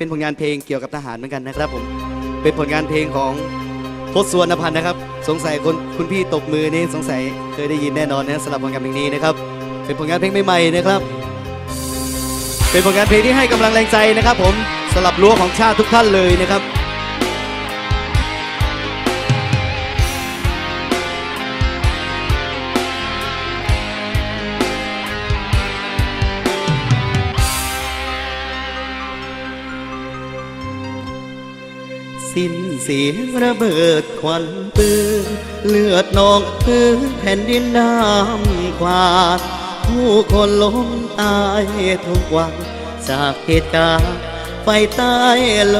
เป็นผลงานเพลงเกี่ยวกับทหารเหมือนกันนะครับผม เป็นผลงานเพลงของพศสวนพันธ์นะครับ สงสัยคนคุณพี่ตบมือนี่สงสัยเคยได้ยินแน่นอนนะสำหรับผลงานเพลงนี้นะครับ เป็นผลงานเพลงใหม่ๆนะครับ เป็นผลงานเพลงที่ให้กำลังแรงใจนะครับ ผมสำหรับรั้วของชาติทุกท่านเลยนะครับ สิ้นเสียงระเบิดควันปืนเลือดนองพื้นแผ่นดินน้ำควาดผู้คนล้มตายทุกวัน จากเหตุการณ์ไฟใต้โล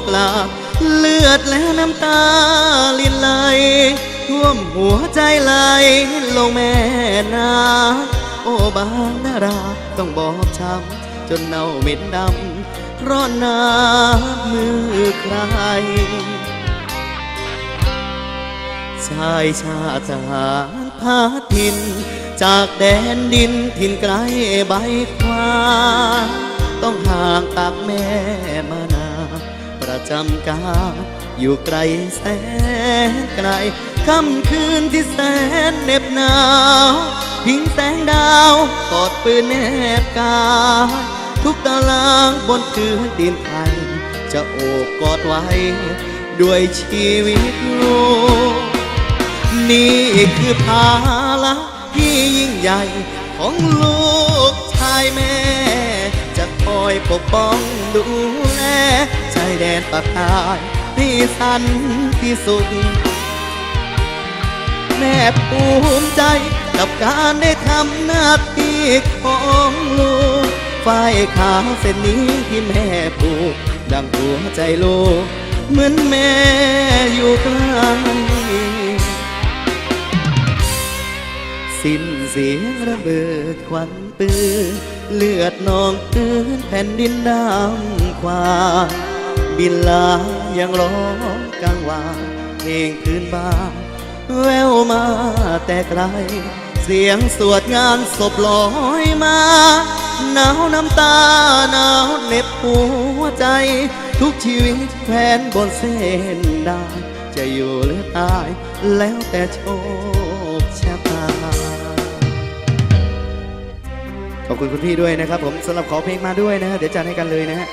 กลาเลือดและน้ำตาลินไหลท่วมหัวใจไหลลงแม่น้ำโอ้บางนาราต้องบอบช้ำจนเน่าเหม็นดำ เพราะน้ำมือใคร ชายชาติทหารพาทิน จากแดนดินถิ่นไกลใบควาต้องห่างตากแม่มานา ประจำกาอยู่ไกลแสนไกลค่ำคืนที่แสนเหน็บหนาว พิงแสงดาวกอดปืนแนบกาย ทุกตารางบนพื้นดินไทย จะโอบกอดไว้ ด้วยชีวิตลูกนี่คือภาระที่ยิ่งใหญ่ของลูกชายแม่ จะคอยปกป้องดูแลชายแดนปากใต้ที่สันที่สุดแม่ภูมิใจกับการได้ทำหน้าที่ของลูก ฝ้ายขาวเส้นนี้ที่แม่ผูก ดังหัวใจโลกเหมือนแม่อยู่ใกล้สิ้นเสียงระเบิดควันปืนเลือดนองพื้นแผ่นดินดำควาบินลายังร้องกลางวานเพลงพื้นบ้านแววมาแต่ไกล เสียงสวดงานศพลอยมาาวน้ำตาหนาวเน็บหัวใจ ทุกชีวิตแขวนบนเส้นได้จะอยู่หรือตาย แล้วแต่โชคชะตา ขอบคุณคุณพี่ด้วยนะครับ ผมสำหรับขอเพลงมาด้วยนะฮะเดี๋ยวจัดให้กันเลยนะฮะ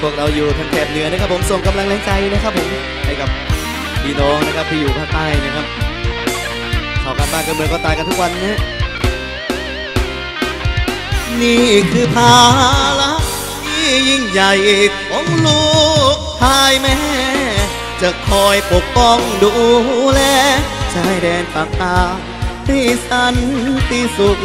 พวกเราอยู่ทางแถบเหนือนะครับผมส่งกำลังแรงใจนะครับผมให้กับ พี่น้องนะครับที่อยู่ภาคใต้นะครับเข้ากันบ้านกันเมืองก็ตายกันทุกวันนะฮะนี่คือภาระที่ยิ่งใหญ่ของลูกชายแม่ จะคอยปกป้องดูแลชายแดนปากตาที่สันติสุข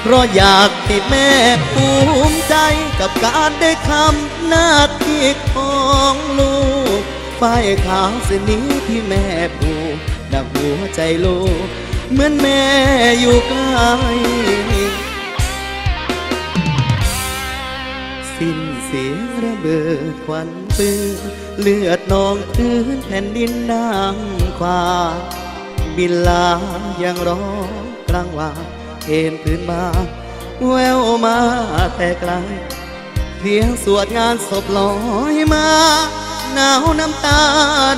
เพราะอยากให้แม่ภูมิใจกับการได้ทำหน้าที่ของลูก ฝ้ายขาวเส้นนี้ที่แม่ผูดังหัวใจลูกเหมือนแม่อยู่ใกล้สิ้นเสียงระเบิดควันปืนเลือดนองพื้นแผ่นดินน้ำควาบินลายังร้องกลางวานเห็นพื้นบ้านแววมาแต่ไกลเพียงสวดงานศพลอยมา หนาวน้ำตา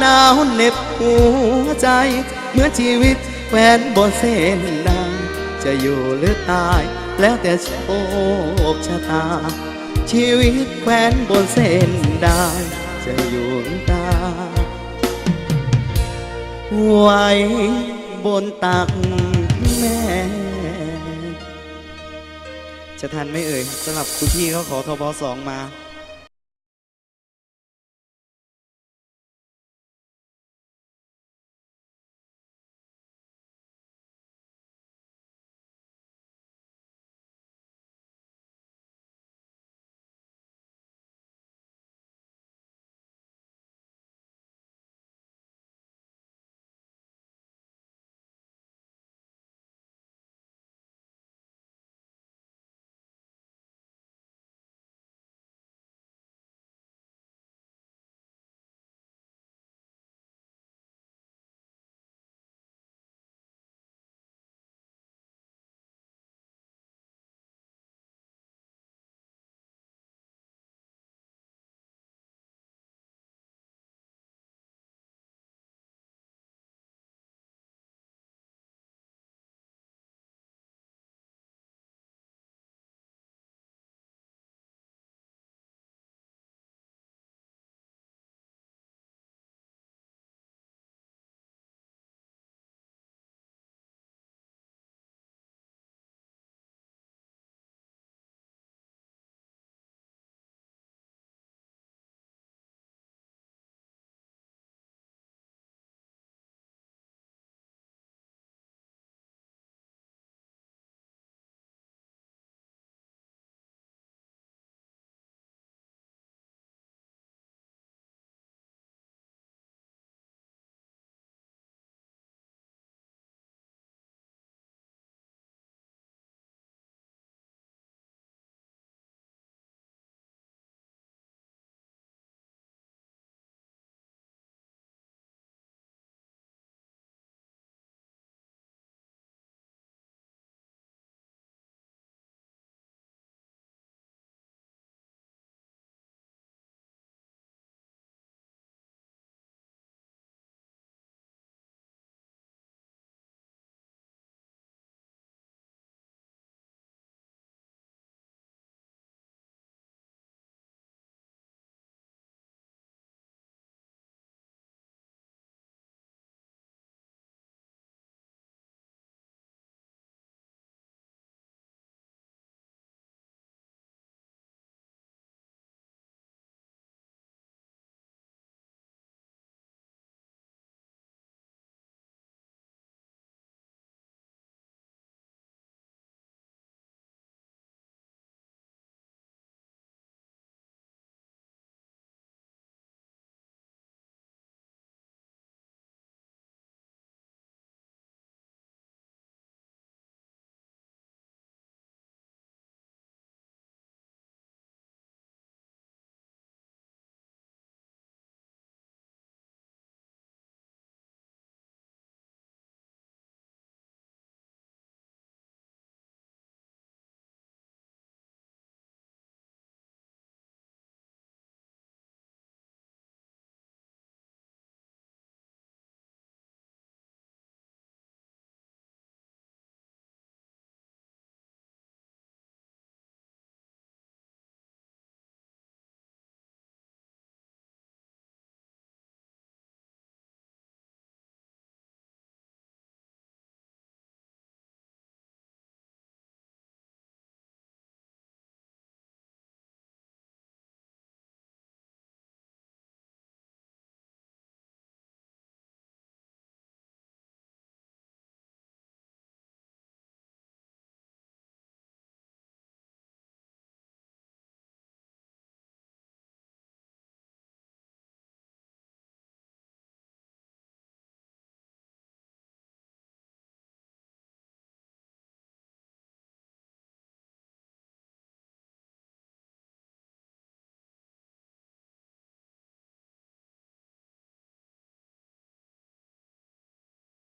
หนาวเหน็บหัวใจ เหมือนชีวิตแขวนบนเส้นดังจะอยู่หรือตาย แล้วแต่โชคชะตา ชีวิตแขวนบนเส้นได้จะอยู่หรือตายไว้บนตักแม่ จะทันไหมเอ่ยสำหรับคุณพี่เขาขอทบสองมา